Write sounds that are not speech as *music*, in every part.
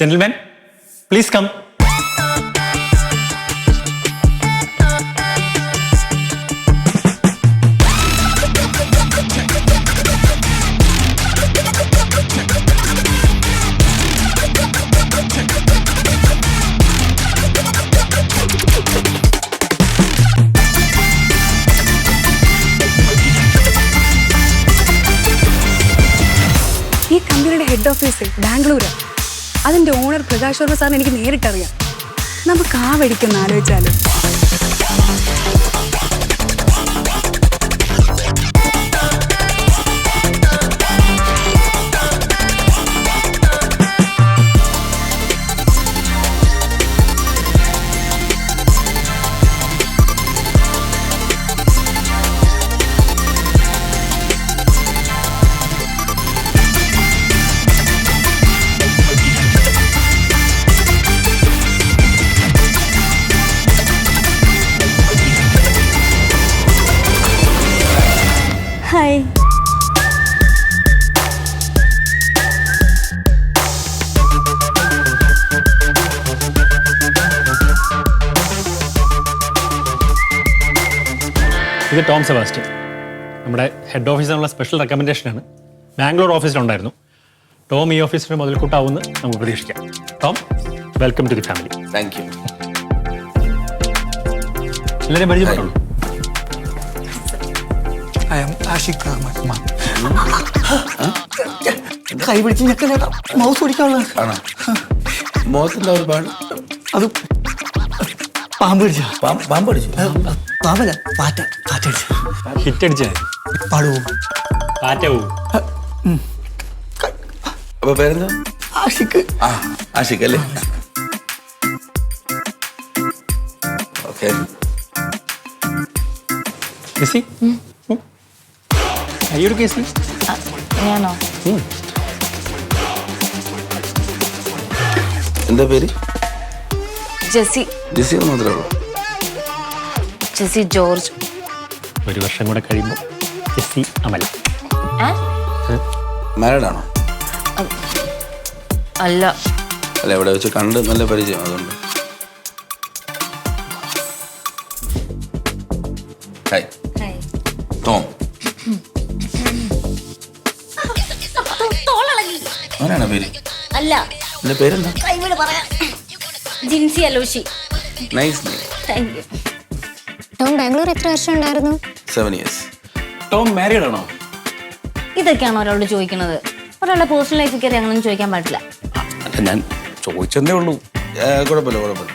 Gentleman please come ഈ കമ്പനിയുടെ head office Bangalore. അതിന്റെ ഓണർ പ്രകാശ് വർമ്മ സാറിന് എനിക്ക് നേരിട്ടറിയാം. നമുക്ക് ആ വഴിക്കൊന്ന് ആലോചിച്ചാലോ. ഇത് ടോം സെബാസ്റ്റ്യൻ. നമ്മുടെ ഹെഡ് ഓഫീസിനുള്ള സ്പെഷ്യൽ റെക്കമെൻഡേഷനാണ്. ബാംഗ്ലൂർ ഓഫീസിലുണ്ടായിരുന്നു. ടോം ഈ ഓഫീസിന് മുതൽക്കൂട്ടാവുമെന്ന് നമുക്ക് പ്രതീക്ഷിക്കാം. Tom welcome to the family thank you എല്ലാവരും പരിചയപ്പെട്ടുള്ളൂ ആഷിഖ് അഹമ്മദ് കൈ പിടിച്ച് ഞെക്കലേട്ടാ മൗസ് ഒരുപാട്. അത് പാമ്പ് പിടിച്ച പാമ്പ് പാമ്പ് അടിച്ചു പാറ്റ പാറ്റ ഹിറ്റ് അടിച്ചാൽ പാടുവോ പാറ്റ പോവും അപ്പൊ പേരെന്താ? ആഷിക്ക്. ആ ആഷിക് അല്ലേ? ഓക്കെ. ഈ ഒരു കേസിൽ ഞാനോ? എന്താ പേര്? ജെസി ജെസി മാത്രമേ ഉള്ളൂ. ജെസി ജോർജ്. ഒരു വർഷം കൂടെ കഴിയുമ്പോൾ ജെസ്സി അമൽ മാരഡാണോ? മാരീഡ് അല്ല. അല്ല എവിടെ വെച്ച് കണ്ട് നല്ല പരിചയം അതുകൊണ്ട് ഹായ് ടോം. പേര്? അല്ല. പേരെന്താ? Jincy Aloshy. Nice thank you. Tom Bangalore എത്ര വർഷം ഉണ്ടായിരുന്നു? സെവൻ ഇയേഴ്സ് ടോം മാരീഡ് ആണോ? ഇതൊക്കെയാണോ ഒരാളോട് ചോദിക്കുന്നത്? ഒരാളുടെ പേഴ്സണൽ ലൈഫ് കയറി അങ്ങനെ ചോദിക്കാൻ പാടില്ല. അല്ല ഞാൻ ചോദിച്ചതേ ഉള്ളൂ. കുഴപ്പമില്ല കുഴപ്പമില്ല.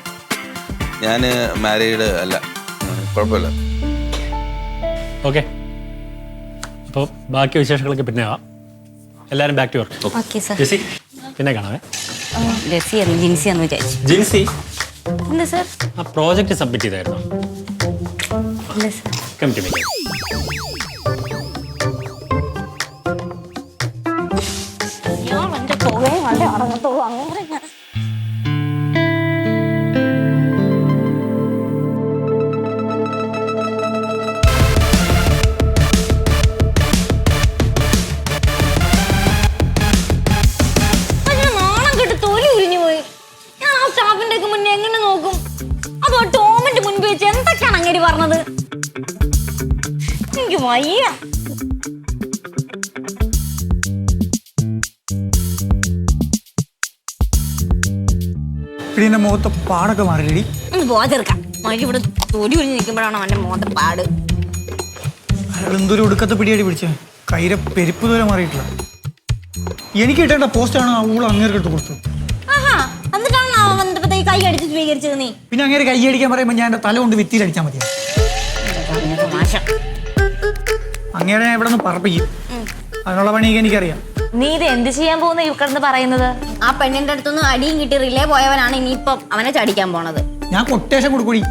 ഞാൻ മാരീഡ് അല്ല. കുഴപ്പമില്ല. ഓക്കെ അപ്പോൾ ബാക്കി വിശേഷങ്ങളൊക്കെ പിന്നെ ആവാം എല്ലാവരും back to work okay sir Jessy പിന്നെ കാണാവേ. ജെസി അല്ല ജിൻസി എന്ന് വിചാരിച്ചു. ജിൻസി? എന്താ സർ ആ പ്രോജക്റ്റ് സബ്മിറ്റ് ചെയ്തായിരുന്നു? സാർ കമ്മിറ്റി മീറ്റിംഗ് ഞാൻ ആ സ്റ്റാഫിന്റെ ഒക്കെ മുന്നേ എങ്ങനെ നോക്കും? അതോ പറഞ്ഞത്? എനിക്ക് വയ്യ. പിന്നെ മുഖത്ത് പാടൊക്കെ മാറിയിടി ഒന്ന് പോവാ ചെറുക്കാം. മഴ ഇവിടെ തൊലി ഒഴിഞ്ഞ് നിൽക്കുമ്പോഴാണ് അവന്റെ മോത്തെ പാട്? അയാൾ എന്തൊരു ഒടുക്കത്തെ പിടിയടി പിടിച്ച. കൈരെ പെരുപ്പ് ദൂരം മാറിയിട്ടില്ല. എനിക്ക് കിട്ടേണ്ട പോസ്റ്റാണ് ആ ഊള അങ്ങേർക്ക് കൊടുത്തത്. കൈ അടിച്ച് സ്വീകരിച്ചത് നീ. പിന്നെ അങ്ങനെ കൈ അടിക്കാൻ പറയുമ്പോൾ ഞാൻ എന്റെ തല കൊണ്ട് വിത്തിയിൽ അടിച്ചാൽ മതി. അങ്ങനെ അങ്ങേരെ ഇവിടെ നിന്ന് പറപ്പിക്കും. അതിനുള്ള പണിയൊക്കെ എനിക്കറിയാം. നീ ഇത് എന്ത് ചെയ്യാൻ പോകുന്ന ഈ കിടന്ന് പറയുന്നത്? ആ പെണ്ണിന്റെ അടുത്തൊന്നും അടിയും കിട്ടി റിലേ പോയവനാണ് ഇനിയിപ്പം അവനെ ചടിക്കാൻ പോണത്. ഞാൻ കൊട്ടേഷൻ കൊടുക്കൂടി.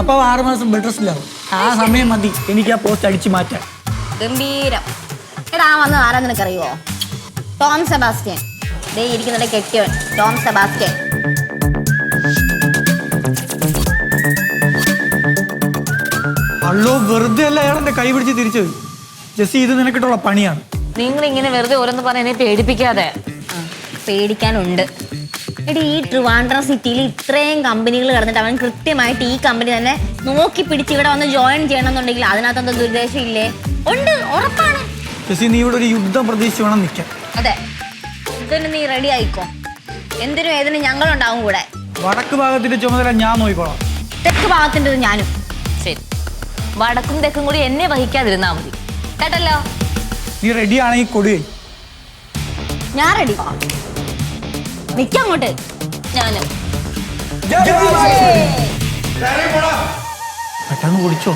അപ്പൊ ആറ് മാസം ബെഡ് റെസ്റ്റിലാവും ആ സമയം മതി. എനിക്ക് ആ പോസ്റ്റ് അടിച്ചു മാറ്റാൻ. ഗംഭീരം. എടാ വന്നത് ആരാ നിനക്കറിയോ ടോം സെബാസ്റ്റ്യൻ. ദേ ഇരിക്കുന്നുണ്ട് കെട്ടിയവൻ. Tom Sebastian. അള്ളോ വെറുതെ അല്ല അയാൾ എന്റെ കൈ പിടിച്ച് പോയി. ജസ്റ്റ് ഇത് നിനക്കിട്ടുള്ള പണിയാണ്. നിങ്ങൾ ഇങ്ങനെ വെറുതെ ഓരോന്ന് പറഞ്ഞ എന്നെ പേടിപ്പിക്കാതെ. പേടിക്കാനുണ്ട്. എടി ഈ ട്രിവാൻഡ്രം സിറ്റിയിൽ ഇത്രയും കമ്പനികൾ കിടന്നിട്ട് അവൻ കൃത്യമായിട്ട് ഈ കമ്പനി തന്നെ നോക്കി പിടിച്ച് ഇവിടെ വന്ന് ജോയിൻ ചെയ്യണമെന്നുണ്ടെങ്കിൽ അതിനകത്തൊന്നും ദുരുദ്ദേശം ഇല്ലേ ഉണ്ട് ഉറപ്പാണ്. ജെസ്സി നീ ഇവിടെ ഒരു യുദ്ധം പ്രതീക്ഷിച്ച് വേണം നിൽക്കാൻ. അതെ. ഇതിന് നീ റെഡി ആയിക്കോ? എന്തിനും ഏതിനും ഞങ്ങളുണ്ടാവും കൂടെ. വടക്ക് ഭാഗത്തിന്റെ ചുമതല ഞാൻ നോക്കിക്കോളാം. തെക്ക് ഭാഗത്തിന്റെ ഞാനും. വടക്കും തെക്കും കൂടി എന്നെ വഹിക്കാതിരുന്നാ മതി. കേട്ടല്ലോ? നീ റെഡി ആണെങ്കിൽ കൊടു. ഞാൻ റെഡി നിക്കങ്ങോട്ട് ഞാനും. പെട്ടെന്ന് കുടിച്ചോ.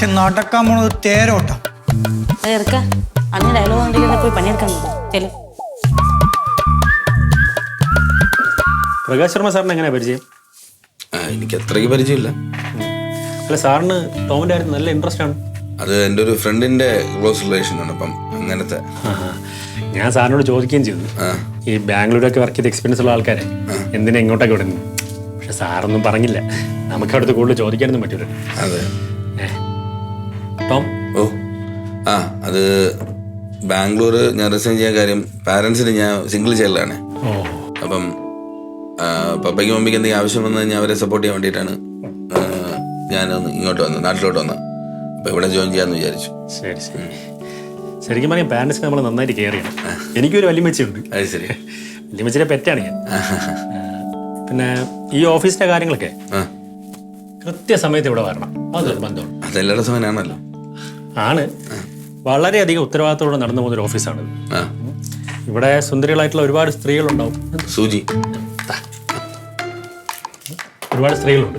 പക്ഷെ നടക്കാൻ പോണത് തേരോട്ടാ. ഇറക്ക അന്ന് ഡയലോഗ് കണ്ടിട്ട് പോയി പണിയെടുക്കാൻ ചെല്ലു പ്രകാശ് ശർമ്മ സാറിന് എങ്ങനെയാ പരിചയം? എനിക്ക് അത്രയ്ക്ക് പരിചയമില്ല. അല്ല സാറിന് ടോമിന്റെ കാര്യത്തിൽ നല്ല ഇൻട്രസ്റ്റ് ആണ്. അത് എന്റെ ഒരു ഫ്രണ്ടിന്റെ ക്ലോസ് റിലേഷൻ ആണ് അപ്പം അങ്ങനത്തെ. ഞാൻ സാറിനോട് ചോദിക്കുകയും ചെയ്തു. ഈ ബാംഗ്ലൂരൊക്കെ വർക്ക് ചെയ്ത് എക്സ്പീരിയൻസ് ഉള്ള ആൾക്കാരെ എന്തിനാ ഇങ്ങോട്ടൊക്കെ വിടുന്നു പക്ഷെ സാറൊന്നും പറഞ്ഞില്ല. നമുക്ക് അടുത്ത് കൂടുതൽ ചോദിക്കാനൊന്നും പറ്റൂല അതെ. ടോം ഓ. ആ അത് ബാംഗ്ലൂർ ഞാൻ റിസൈൻ ചെയ്യാൻ കാര്യം പാരൻസിന് ഞാൻ സിംഗിൾ ചൈൽഡാണ് അപ്പം പപ്പയ്ക്ക് മമ്മിക്ക് എന്തെങ്കിലും ആവശ്യം വന്നാൽ ഞാൻ അവരെ സപ്പോർട്ട് ചെയ്യാൻ വേണ്ടിയിട്ടാണ് ഞാൻ ഞാനൊന്ന് ഇങ്ങോട്ട് വന്നത് നാട്ടിലോട്ട് വന്നത്. അപ്പം ഇവിടെ ജോയിൻ ചെയ്യാമെന്ന് വിചാരിച്ചു. ശരി ശരി. ശരിക്കും പറയാം പാരൻസിനെ നമ്മൾ നന്നായിട്ട് കെയർ ചെയ്യണം. എനിക്കൊരു വലിയമ്മച്ചിയുണ്ട്. അത് ശരി. വലിയമ്മച്ചിയുടെ പെറ്റാണ് ഞാൻ. പിന്നെ ഈ ഓഫീസിന്റെ കാര്യങ്ങളൊക്കെ കൃത്യസമയത്ത് ഇവിടെ വരണം. അതൊരു ബന്ധമാണ് അതെല്ലാവരുടെ സമയമാണല്ലോ. ആണ്. വളരെയധികം ഉത്തരവാദിത്തത്തോടെ നടന്നു പോകുന്ന ഒരു ഓഫീസാണ് ഇവിടെ സുന്ദരികളായിട്ടുള്ള ഒരുപാട് സ്ത്രീകളുണ്ടാവും. സൂചി. ഒരുപാട് സ്ത്രീകളുണ്ട്.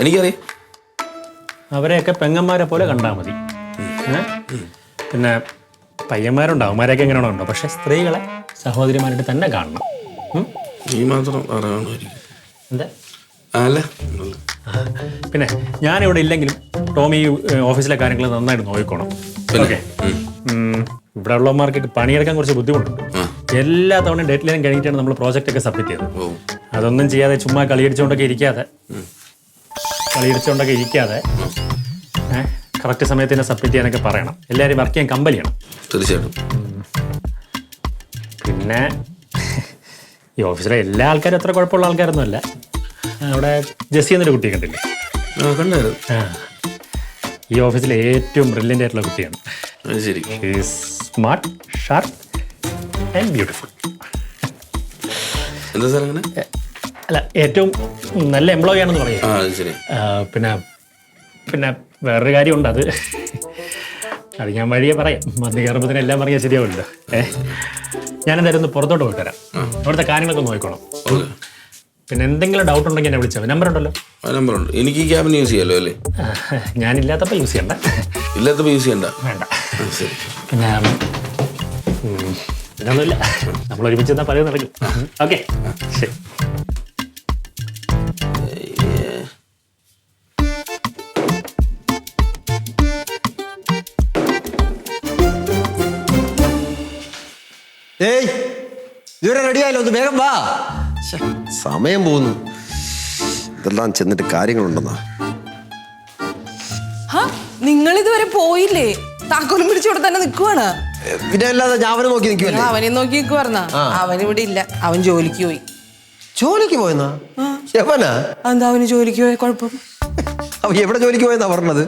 എനിക്കറിയാം. അവരെയൊക്കെ പെങ്ങന്മാരെ പോലെ കണ്ടാൽ മതി. പിന്നെ പയ്യന്മാരുണ്ടാവും അവന്മാരെയൊക്കെ എങ്ങനെയാണോ ഉണ്ടോ പക്ഷെ സ്ത്രീകളെ സഹോദരിമാരായിട്ട് തന്നെ കാണണം? നീ മാത്രം അല്ല. പിന്നെ ഞാനിവിടെ ഇല്ലെങ്കിലും ടോമി ഈ, ഓഫീസിലെ കാര്യങ്ങൾ നന്നായിട്ട് നോക്കിക്കോണം. ഓക്കെ ഇവിടെ ഉള്ളവന്മാർക്ക് പണിയെടുക്കാൻ കുറച്ച് ബുദ്ധിമുട്ടുണ്ട്. എല്ലാ തവണയും ഡെഡ് ലൈൻ കഴിഞ്ഞിട്ടാണ് നമ്മൾ പ്രോജക്റ്റ് ഒക്കെ സബ്മിറ്റ് ചെയ്തത്. ഓ. അതൊന്നും ചെയ്യാതെ ചുമ്മാ കളിയടിച്ചുകൊണ്ടൊക്കെ ഇരിക്കാതെ. കളിയടിച്ചുകൊണ്ടൊക്കെ ഇരിക്കാതെ കറക്റ്റ് സമയത്ത് തന്നെ സബ്മിറ്റ് ചെയ്യാനൊക്കെ പറയണം. എല്ലാവരും വർക്ക് ചെയ്യാൻ കമ്പൽ ചെയ്യണം തീർച്ചയായിട്ടും. പിന്നെ ഈ ഓഫീസിലെ എല്ലാ ആൾക്കാരും അത്ര കുഴപ്പമുള്ള ആൾക്കാരൊന്നും അല്ല. അവിടെ ജസ്സി എന്നൊരു കുട്ടിയെ കണ്ടില്ലേ? കണ്ടു കണ്ടായിരുന്നു. ആ. ഈ ഓഫീസിലെ ഏറ്റവും ബ്രില്യന്റ് ആയിട്ടുള്ള കുട്ടിയാണ്. ശരി. സ്മാർട്ട് ഷാർപ്പ് ആൻഡ് ബ്യൂട്ടിഫുൾ എന്താ സാർ അങ്ങനെ? അല്ല ഏറ്റവും നല്ല എംപ്ലോയി ആണെന്ന് പറയാം. പിന്നെ പിന്നെ വേറൊരു കാര്യമുണ്ട് അത്. അത് ഞാൻ വഴിയെ പറയാം. മന്തി കയറുമ്പോൾ എല്ലാം പറയാൻ ശരിയാവില്ല ഏഹ് ഞാൻ എന്തായാലും ഒന്ന് പുറത്തോട്ട് പോയിട്ട് വരാം. അവിടുത്തെ കാര്യങ്ങളൊക്കെ നോക്കിക്കോണം. പിന്നെ എന്തെങ്കിലും ഡൗട്ട് ഉണ്ടെങ്കിൽ എന്നെ വിളിച്ചാൽ നമ്പർ ഉണ്ടല്ലോ. ആ നമ്പർ ഉണ്ട്. എനിക്ക് ഈ ക്യാബിന് യൂസ് ചെയ്യാലോ അല്ലേ? ഞാൻ ഞാനില്ലാത്തപ്പോൾ യൂസ് ചെയ്യണ്ട. ഇല്ലാത്തപ്പോൾ യൂസ് ചെയ്യണ്ട. വേണ്ട. ആ, ശരി. പിന്നെ ഉം, പിന്നെ ഒന്നുമില്ല നമ്മൾ ഒരുമിച്ച് എന്നാൽ പറയുന്നത് നടക്കും. ഓക്കെ ശരി. ഏയ് റെഡി ആയാലോ ഒന്ന് വേഗം വാ. സമയം പോകുന്നു. ഇതെല്ലാം ചെന്നിട്ട് കാര്യങ്ങളുണ്ടെന്നാ. നിങ്ങൾ ഇതുവരെ പോയില്ലേ? താക്കോലും പിടിച്ചോടെ തന്നെ നിക്കുവാണ്. ഏ, പിന്നെ അല്ലാതെ ഞാൻ അവനെ നോക്കി നിൽക്കുവല്ലേ? അവനെ നോക്കി നിക്കുവാർന്നാ. അവൻ ഇവിടെ ഇല്ല. അവൻ ജോലിക്ക് പോയി. ജോലിക്ക് പോയെന്നാ? എവനാ? എന്താ അവന് ജോലിക്ക് പോയ കുഴപ്പം? അവ എവിടെ ജോലിക്ക് പോയെന്നാ പറഞ്ഞത്?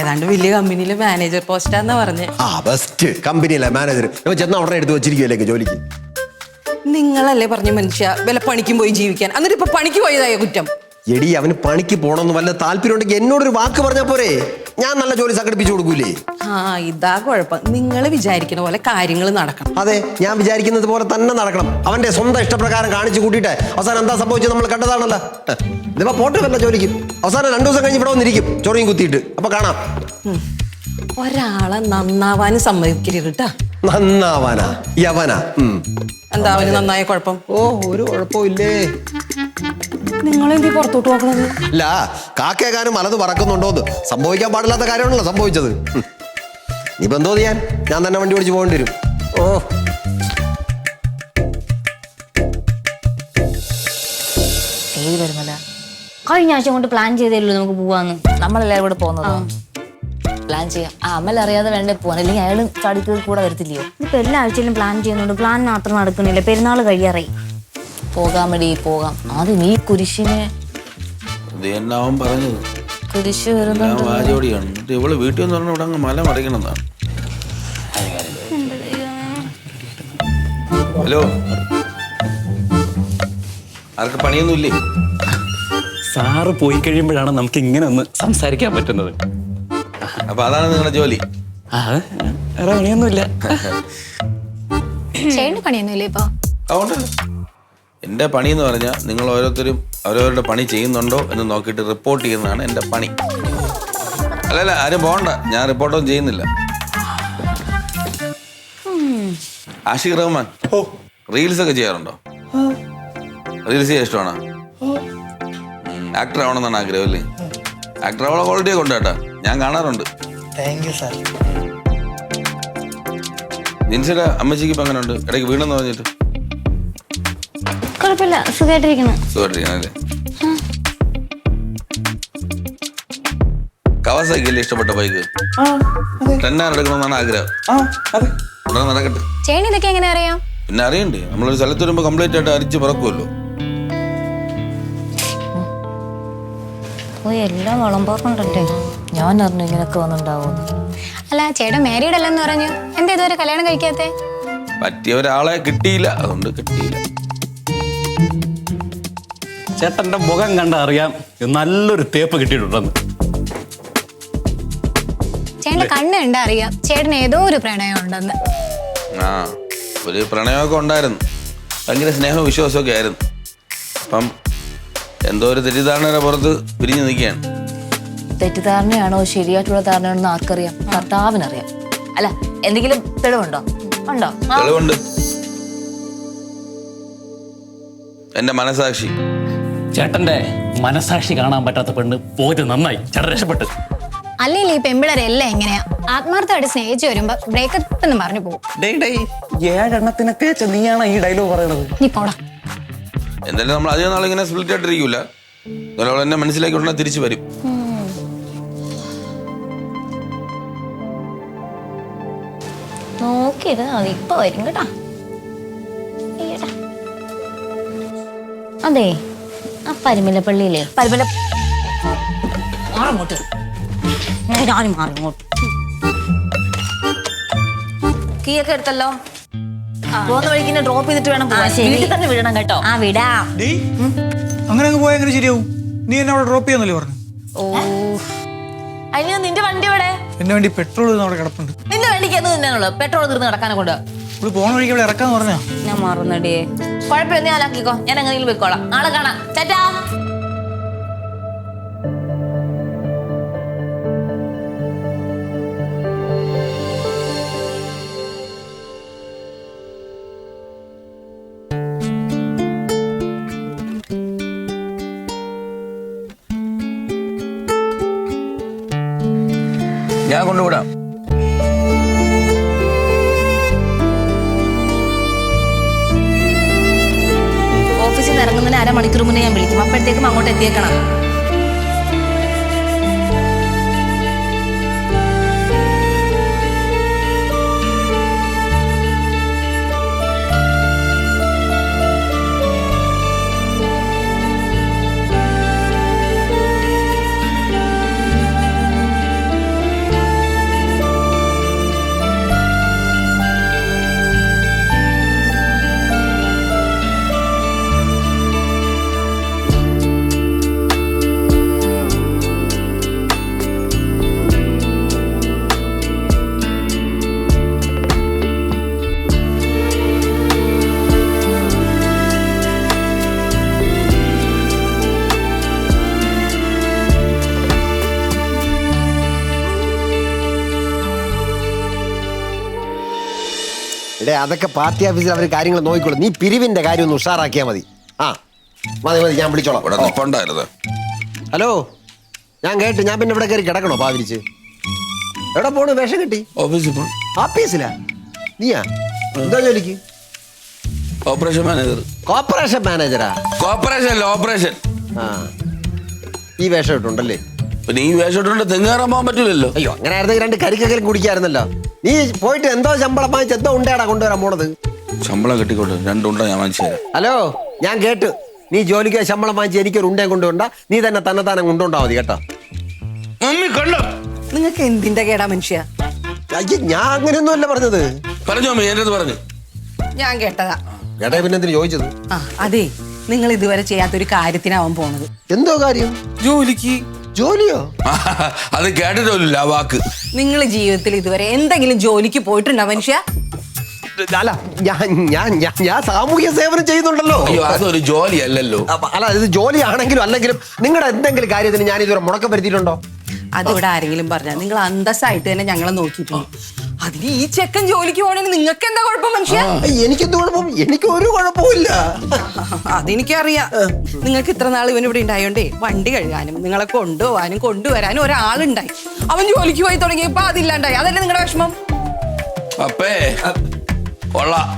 ഏതാണ്ട് വലിയ കമ്പനിയിലെ മാനേജർ പോസ്റ്റാന്നാ പറഞ്ഞേ. ആ ബെസ്റ്റ് കമ്പനിയിലെ മാനേജർ ചെന്നാ ചെന്ന ഉടനെ എടുത്ത് വെച്ചിരിക്കുമല്ലേ ജോലിക്ക്? നിങ്ങളല്ലേ പറഞ്ഞ മനുഷ്യ വില പണിക്കും പോയി ജീവിക്കാൻ. എന്നിട്ട് ഇപ്പൊ പണിക്ക് പോയതായ കുറ്റം? എടി അവന് പണിക്ക് പോണമെന്ന് വല്ല താല്പര്യം ഉണ്ടെങ്കിൽ എന്നോടൊരു വാക്ക് പറഞ്ഞാ പോരെ. ഞാൻ നല്ല ജോലി സംഘടിപ്പിച്ചു കൊടുക്കൂലേ? ആ ഇതാ കുഴപ്പം. നിങ്ങൾ വിചാരിക്കണ പോലെ കാര്യങ്ങൾ നടക്കണം. അതെ ഞാൻ വിചാരിക്കുന്നത് പോലെ തന്നെ നടക്കണം. അവന്റെ സ്വന്തം ഇഷ്ടപ്രകാരം കാണിച്ചു കൂട്ടിയിട്ട് അവസാനം എന്താ സംഭവിച്ചത് നമ്മൾ കണ്ടതാണല്ലോ. ഇതിപ്പോ പോട്ട് വല്ല ജോലിക്കും. അവസാനം രണ്ടു ദിവസം കഴിഞ്ഞ് ഇവിടെ വന്നിരിക്കും ചൊറിയും കുത്തിയിട്ട്. അപ്പൊ കാണാം. ഒരാളെ നന്നാവാനും സമ്മതിക്കരുത് കേട്ടാ നന്നാവാനാ? യവനാ? ഉം. എന്താ അവന് നന്നായ കുഴപ്പം? ഓ ഒരു കുഴപ്പമില്ലേ? നിങ്ങളെന്തി പുറത്തോട്ട് നോക്കണത്? അല്ല കാക്കേകാനും മലത് പറക്കുന്നുണ്ടോന്ന് സംഭവിക്കാൻ പാടില്ലാത്ത കാര്യമാണല്ലോ സംഭവിച്ചത്. ഇപ്പൊ ഇനിയിപ്പോ എന്തോ ചെയ്യാൻ? ഞാൻ തന്നെ വണ്ടി ഓടിച്ച് പോകേണ്ടി വരും. ഓ. ഏത് കഴിഞ്ഞ ആഴ്ച കൊണ്ട് പ്ലാൻ ചെയ്തേ നമുക്ക് പോവാന്ന്. നമ്മളെല്ലാരും കൂടെ പോകുന്നതോ പ്ലാൻ ചെയ്യാം. ആ അമ്മൽ അറിയാതെ വേണ്ടേ പോവാൻ? അല്ലെങ്കിൽ അയാൾ ചാടിക്ക് കൂടെ വരത്തില്ലയോ? ഇപ്പൊ എല്ലാ ആഴ്ചയിലും പ്ലാൻ ചെയ്യുന്നുണ്ട്. പ്ലാൻ മാത്രം നടക്കുന്നില്ല. പെരുന്നാൾ കഴിയാറായി. പോകാൻ മടി പോകാം. ആദ്യം ഈ കുരിശിനെ ഇത് തന്നെ അവൻ പറഞ്ഞത്? കുരിശ് ഞാൻ വരുന്നുണ്ട്? വാചോടിയാണ് എന്നിട്ട് ഇവൾ വീട്ടിൽ നിന്ന് പറഞ്ഞ ഇവിടെ അങ്ങ് മല മറിക്കണമെന്നാണ് ഹലോ? ആർക്ക് പണിയൊന്നുമില്ലേ? സാറ് പോയി കഴിയുമ്പോഴാണ് നമുക്ക് ഇങ്ങനെ ഒന്ന് സംസാരിക്കാൻ പറ്റുന്നത്. അപ്പൊ അതാണ് നിങ്ങളുടെ ജോലി. ആ വേറെ പണിയൊന്നുമില്ല. ചേട്ടന് പണിയൊന്നുമില്ലേ ഇപ്പൊ? അതുകൊണ്ട് എന്റെ പണി എന്ന് പറഞ്ഞാൽ നിങ്ങൾ ഓരോരുത്തരും അവരവരുടെ പണി ചെയ്യുന്നുണ്ടോ എന്ന് നോക്കിയിട്ട് റിപ്പോർട്ട് ചെയ്യുന്നതാണ് എന്റെ പണി. അല്ലല്ല ആരും പോകണ്ട. ഞാൻ റിപ്പോർട്ടൊന്നും ചെയ്യുന്നില്ല. ആഷിഖ് റഹ്മാൻ. ഓ. റീൽസ് ഒക്കെ ചെയ്യാറുണ്ടോ? റീൽസ് ചെയ്യാൻ ഇഷ്ടമാണോ? ആക്ടർ ആവണമെന്നാണ് ആഗ്രഹം അല്ലേ? ആക്ടർ ആവണ ക്വാളിറ്റി ഒക്കെ ഉണ്ട് കേട്ടോ. ഞാൻ കാണാറുണ്ട്. താങ്ക് യു സാർ ജിൻസിയുടെ അമ്മച്ചിക്ക് ഇപ്പൊ അങ്ങനെ ഉണ്ട് ഇടയ്ക്ക് വീണെന്ന് പറഞ്ഞിട്ട്. കുഴപ്പമില്ല സുഖമായിട്ടിരിക്കുന്നു സുഖമായിട്ടിരിക്കണല്ലേ? കവാസാക്കി അല്ലേ ഇഷ്ടപ്പെട്ട ബൈക്ക് ടെന്നാർ എടുക്കണമെന്നാണ് ആഗ്രഹം. ആ അതെ. ഉടനെ നടക്കട്ടെ. ചേണി ഇതൊക്കെ എങ്ങനെ അറിയാം? പിന്നെ അറിയണ്ടേ? നമ്മളൊരു സ്ഥലത്ത് വരുമ്പോൾ കംപ്ലീറ്റ് ആയിട്ട് അരിച്ച് പറക്കുമല്ലോ. ഓ എല്ലാം വിളമ്പാറുണ്ടല്ലേ ഞാൻ അറിഞ്ഞു ഇങ്ങനൊക്കെ വന്നിട്ടുണ്ടാവുമെന്ന്. അല്ല ചേട്ടൻ മാരീഡ് അല്ലെന്ന് പറഞ്ഞു. എന്താ ഇതുവരെ കല്യാണം കഴിക്കാത്തേ? പറ്റിയ ഒരാളെ കിട്ടിയില്ല. അതുകൊണ്ട് കിട്ടിയില്ല. ചേട്ടന്റെ മുഖം കണ്ട അറിയാം. നല്ലൊരു തേപ്പ് കിട്ടിയിട്ടുണ്ടെന്ന്. ചേട്ടന്റെ കണ്ണ് കണ്ട അറിയാം. ചേട്ടൻ ഏതോ ഒരു പ്രണയം ഉണ്ടെന്ന്. ആ ഒരു പ്രണയമൊക്കെ ഉണ്ടായിരുന്നു. ഭയങ്കര സ്നേഹവും വിശ്വാസമൊക്കെ ആയിരുന്നു. അപ്പം എന്തോ ഒരു തെറ്റിദ്ധാരണയുടെ പുറത്ത് പിരിഞ്ഞു നിൽക്കുകയാണ്. തെറ്റിദ്ധാരണയാണോ ശരിയായിട്ടുള്ള ധാരണയാണോ എന്ന് ആർക്കറിയാം കർത്താവിനറിയാം. അല്ല എന്തെങ്കിലും തെളിവുണ്ടോ? ഉണ്ടോ? തെളിവുണ്ട്. എന്റെ മനസാക്ഷി. ചേട്ടന്റെ മനസാക്ഷി കാണാൻ പറ്റാത്ത പെണ്ണ് പോയത് നന്നായി. ചേട്ടൻ രക്ഷപ്പെട്ടു. അല്ലെങ്കിൽ ഈ പെമ്പിളരെല്ലാം എങ്ങനെയാ? ആത്മാർത്ഥമായിട്ട് സ്നേഹിച്ചു വരുമ്പോ ബ്രേക്കപ്പ് എന്ന് പറഞ്ഞു പോകും. ഡേയ് ഡേയ് ഏഴെണ്ണത്തിനൊക്കെ വെച്ച് നീയാണ് ഈ ഡയലോഗ് പറയണത്. നീ പോടാ. എന്തായാലും നമ്മൾ അധികം നാളിങ്ങനെ സ്പ്ലിറ്റ് ആയിട്ടിരിക്കൂല. എന്നെ മനസ്സിലാക്കി ഉടനെ തിരിച്ചു വരും. നോക്കിയിരുന്നാ മതി. ഇപ്പൊ വരും കേട്ടാ. ഈയെടാ. അതെ ആ പരിമിലപ്പള്ളിയിലെ പരിമല മാറങ്ങോട്ട് ഞാനും മാറി ഇങ്ങോട്ട്. കീ ഒക്കെ എടുത്തല്ലോ പോകുന്ന വഴിക്ക് ഡ്രോപ്പ് ചെയ്തിട്ട് വേണം പോവാൻ. ശരി. വീട്ടിൽ തന്നെ വിടണം കേട്ടോ. ആ വിടാം. ഡേയ് അങ്ങനെ അങ്ങ് പോയാൽ എങ്ങനെ ശരിയാവും? നീ എന്നെ അവിടെ ഡ്രോപ്പ് ചെയ്യാന്നല്ലേ പറഞ്ഞു? ഓ. അതിന് നിന്റെ വണ്ടി എവിടെ? എന്നെ വേണ്ടി പെട്രോൾ അവിടെ കിടപ്പുണ്ട്. നിന്റെ വണ്ടിക്ക് എന്ന് തന്നെയാണല്ലോ പെട്രോൾ തീർന്ന് കിടക്കാനെ കൊണ്ട്. ഇവിടെ പോണ വഴിക്ക് അവിടെ ഇറക്കാന്ന് പറഞ്ഞാ? ഞാൻ മറന്നടിയേ കുഴപ്പമില്ല ഞാൻ എങ്ങനെയെങ്കിലും പോയിക്കോളാം. നാളെ കാണാം. ചേട്ടാ! ഞാൻ കൊണ്ടുവിടാം. ഇറങ്ങുന്നതിന് അരമണിക്കൂർ മുന്നേ ഞാൻ വിളിക്കും. അപ്പോഴത്തേക്കും അങ്ങോട്ട് എത്തിയേക്കണം. അതൊക്കെ പാർട്ടി ഓഫീസിൽ അവർ കാര്യങ്ങൾ നോക്കിക്കോളും. നീ പിരിവിന്റെ കാര്യം ഒന്ന് ഉഷാറാക്കിയാൽ മതി. ആ മതി മതി ഞാൻ വിളിച്ചോളാം. ഇവിടെ ഓ. നിപ്പുണ്ടായിരുന്നു. ഹലോ ഞാൻ കേട്ട് ഞാൻ പിന്നെ ഇവിടെ കയറി കിടക്കണോ പാവിരിച്ച് എവിടെ പോണു? വേഷം കിട്ടി. ഓഫീസിൽ പോണം. ഓഫീസിലാ? നീയാ? എന്താ ജോലിക്ക്? Operation manager. കോർപ്പറേഷൻ മാനേജരാ കോപ്പറേഷൻ അല്ല ഓപ്പറേഷൻ. ആ ഈ വേഷം ഇട്ടുണ്ടല്ലേ? പിന്നെ ഈ വേഷം ഇട്ടുകൊണ്ട് തെങ്ങേറാൻ പോകാൻ പറ്റില്ലല്ലോ അയ്യോ അങ്ങനെ ആയിരുന്നെങ്കിൽ രണ്ട് കരിക്കെങ്കിലും കുടിക്കായിരുന്നല്ലോ. നീ പോയിട്ട് എന്തോ ശമ്പളം വാങ്ങിച്ച് എന്തോ ഉണ്ടേടാ കൊണ്ടുവരാൻ പോണത്? ശമ്പളം കിട്ടിക്കോട്ടെ രണ്ടുണ്ട ഞാൻ വാങ്ങിച്ചു തരാം. ഹലോ ഞാൻ കേട്ടു. നീ ജോലിക്ക് ശമ്പളം വാങ്ങിച്ച് എനിക്കൊരു ഉണ്ടേ കൊണ്ടുവണ്ട നീ തന്നെ തന്നെ തന്നെ കൊണ്ടുണ്ടാ മതി കേട്ടോ. മമ്മി കണ്ടോ? നിങ്ങൾക്ക് എന്തിന്റെ കേടാ മനുഷ്യ? അയ്യ ഞാൻ അങ്ങനെയൊന്നും അല്ല പറഞ്ഞത്. പറഞ്ഞു മമ്മി എന്റെ അടുത്ത് പറഞ്ഞു. ഞാൻ കേട്ടതാ. കേട്ടാ പിന്നെ എന്തിനു ചോദിച്ചത്? ആ അതെ നിങ്ങൾ ഇതുവരെ ചെയ്യാത്തൊരു കാര്യത്തിനാവാൻ പോണത്. എന്തോ കാര്യം? ജോലിക്ക് ജോലിയോ? *laughs* അത് കേട്ടിട്ടില്ല ആ വാക്ക്. നിങ്ങൾ ജീവിതത്തിൽ ഇതുവരെ എന്തെങ്കിലും ജോലിക്ക് പോയിട്ടുണ്ടോ മനുഷ്യ? അല്ല ഞാൻ ഞാൻ ഞാൻ ഞാൻ സാമൂഹ്യ സേവനം ചെയ്യുന്നുണ്ടല്ലോ. അയ്യോ അതൊരു ജോലി അല്ലല്ലോ അപ്പൊ അല്ല ഇത് ജോലിയാണെങ്കിലും അല്ലെങ്കിലും നിങ്ങളുടെ എന്തെങ്കിലും കാര്യത്തിന് ഞാൻ ഇതുവരെ മുടക്കം വരുത്തിയിട്ടുണ്ടോ? അതിവിടെ ആരെങ്കിലും പറഞ്ഞാൽ നിങ്ങൾ അന്തസ്സായിട്ട് തന്നെ ഞങ്ങളെ നോക്കിയിട്ടുണ്ട്. അതിന് ഈ ചെക്കൻ ജോലിക്ക് പോകണമെങ്കിൽ നിങ്ങൾക്ക് എന്താ കുഴപ്പം മനുഷ്യ? എനിക്കെന്ത് കുഴപ്പം? എനിക്ക് ഒരു കുഴപ്പമില്ല അതെനിക്കറിയാം. നിങ്ങൾക്ക് ഇത്ര നാൾ ഇവൻ ഇവിടെ ഉണ്ടായോണ്ടേ വണ്ടി കഴുകാനും നിങ്ങളെ കൊണ്ടുപോകാനും കൊണ്ടുവരാനും ഒരാളുണ്ടായി. അവൻ ജോലിക്ക് പോയി തുടങ്ങിയപ്പോ അതില്ലാണ്ടായി. അതല്ലേ നിങ്ങളുടെ വിഷമം? അപ്പേ കൊള്ളാം.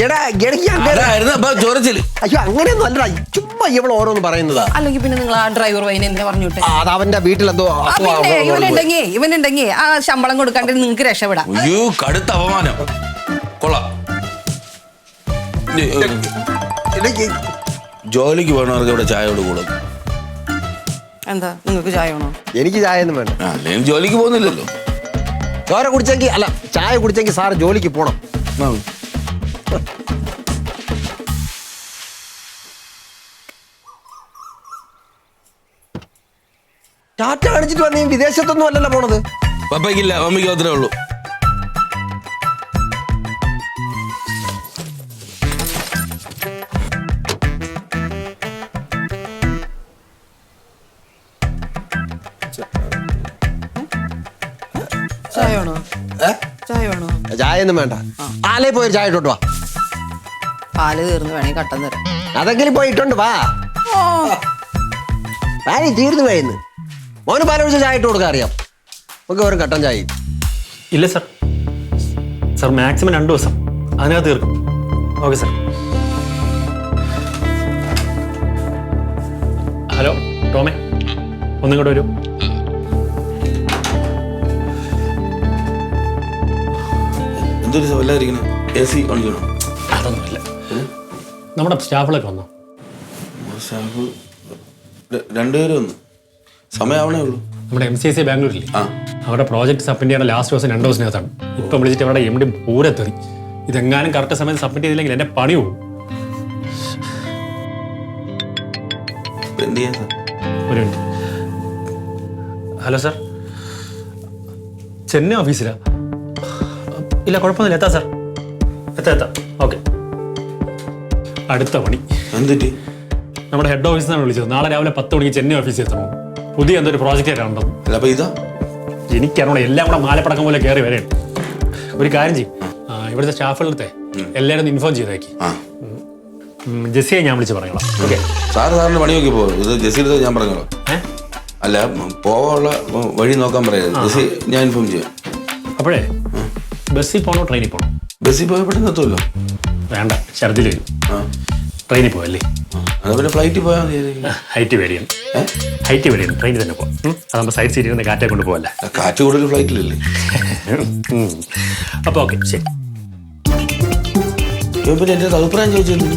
എടാ എനിക്ക് അങ്ങനെ അതായിരുന്നു അപ്പൊ ചൊറിച്ചിൽ അയ്യോ അങ്ങനെയൊന്നും അല്ലടാ. ചുമ്മാ ഇവൾ ഓരോന്ന് പറയുന്നതാ. അല്ലെങ്കിൽ പിന്നെ നിങ്ങൾ ആ ഡ്രൈവർ വൈനെ എന്തിനാ പറഞ്ഞു വിട്ടെ ആ, അത് അവന്റെ വീട്ടിലെന്തോ ആ, അസുഖം പിന്നെ ആവുമ്പോ ഇവനുണ്ടെങ്കിൽ ഇവനുണ്ടെങ്കിൽ ആ ശമ്പളം കൊടുക്കാണ്ട് നിങ്ങൾക്ക് രക്ഷപ്പെടാം. അയ്യോ കടുത്ത അപമാനം. കൊള്ളാം. ഇത്, എനിക്ക് ജോലിക്ക് പോകണവർക്ക് ഇവിടെ ചായ കൊടുക്കും എന്താ നിങ്ങൾക്ക് ചായ വേണോ? എനിക്ക് ചായ ഒന്നും വേണ്ട അല്ലെങ്കിൽ ജോലിക്ക് പോകുന്നില്ലല്ലോ. ചോര കുടിച്ചെങ്കിൽ അല്ല ചായ കുടിച്ചെങ്കിൽ സാറ് ജോലിക്ക് പോണം. ആ. ടാറ്റ കാണിച്ചിട്ട് വന്നീ വിദേശത്തൊന്നും അല്ലല്ലോ പോണത്. പപ്പയ്ക്കില്ല മമ്മിക്ക് മാത്രമേ ഉള്ളൂ. ചായ വേണോ? ചായ വേണോ? ചായ ഒന്നും വേണ്ട ആലേ പോയി ഒരു ചായ ഇട്ടോട്ട് വാ. പാൽ തീർന്നു വേണേ കട്ടൻ തരാം. അതെങ്കിലും പോയി ഇട്ടോണ്ട് വാ. പാനി തീർന്നു കഴിയുന്നു മോന് പാലൊഴിച്ച ചായ ഇട്ട് കൊടുക്കാൻ അറിയാം. നമുക്ക് വെറും കട്ടൻ ചായ ഇല്ല സർ. സർ മാക്സിമം രണ്ട് ദിവസം. അതിനകത്ത് തീർക്കും. Okay sir. ഹലോ ടോമേ. ഒന്നിങ്ങോട്ട് വരൂ. എന്തൊരു വല്ലാതിരിക്കണം എ സി ഓൺ ചെയ്യണം അതൊന്നുമില്ല. നമ്മുടെ സ്റ്റാഫുകളൊക്കെ വന്നോ? സ്റ്റാഫ്. രണ്ടുപേരും ഒന്ന് സമയമാവണേ ഉള്ളൂ. നമ്മുടെ എം സി സി ബാംഗ്ലൂരിൽ അവരുടെ പ്രോജക്റ്റ് സബ്മിറ്റ് ചെയ്യേണ്ട ലാസ്റ്റ് ദിവസം രണ്ട് ദിവസത്തിനകത്താണ്. ഇപ്പം വിളിച്ചിട്ട് അവരുടെ എം ഡി പൂരെത്തെറി ഇതെങ്ങാനും കറക്റ്റ് സമയത്ത് സബ്മിറ്റ് ചെയ്തില്ലെങ്കിൽ എന്റെ പണി പോകും ഒരു മിനിറ്റ് ഹലോ സാർ ചെന്നൈ ഓഫീസിലാ ഇല്ല കുഴപ്പമൊന്നുമില്ല. എത്താ സാർ എത്താ എത്താം. ഓക്കെ അടുത്ത പണി. എന്തിട്ട് നമ്മുടെ ഹെഡ് ഓഫീസിൽ നിന്നാണ് വിളിച്ചത്. നാളെ രാവിലെ പത്ത് മണിക്ക് ചെന്നൈ ഓഫീസിൽ എത്തണം പുതിയ എന്തൊരു പ്രോജക്റ്റ് ആയിട്ടുണ്ടെന്ന് അല്ല അപ്പൊ ഇതാ? എനിക്കറിയണം എല്ലാം കൂടെ മാലപ്പടക്കം പോലെ കയറി വരെ. ഒരു കാര്യം ചെയ്യും. ഇവിടുത്തെ സ്റ്റാഫുകളുടെ എല്ലാവരും ഇൻഫോം ചെയ്തേക്ക്. ജെസ്സിയെ ഞാൻ വിളിച്ച് പറഞ്ഞോളാം ഓക്കെ സാറ് സാറിന് പണി നോക്കി പോകും ഇത് ജെസ്സിയുടെ ഞാൻ പറഞ്ഞോളാം. അല്ല പോവാനുള്ള വഴി നോക്കാൻ പറയാം. ജസി ഞാൻ ഇൻഫോം ചെയ്യാം. അപ്പോഴേ ബസ്സിൽ പോകണോ ട്രെയിനിൽ പോകണോ ബസ്സിൽ പോയാൽ പെട്ടെന്ന് എത്തുമല്ലോ വേണ്ട ഛർദിൽ വരും. ട്രെയിനിൽ പോവല്ലേ? അത് പിന്നെ ഫ്ലൈറ്റിൽ പോയാൽ മതി ഹൈറ്റ് വേരിയൻ ഹൈറ്റ് വേരിയൻ ട്രെയിനിൽ തന്നെ പോകാം അതാകുമ്പോൾ സൈഡ് സീറ്റിൽ നിന്ന് കാറ്റേ കൊണ്ട് പോകല്ലേ കാറ്റ് കൂടുതൽ ഫ്ലൈറ്റിലല്ലേ അപ്പോൾ ഓക്കെ ശരി. പിന്നെ എന്റെ അഭിപ്രായം ചോദിച്ചിരുന്നു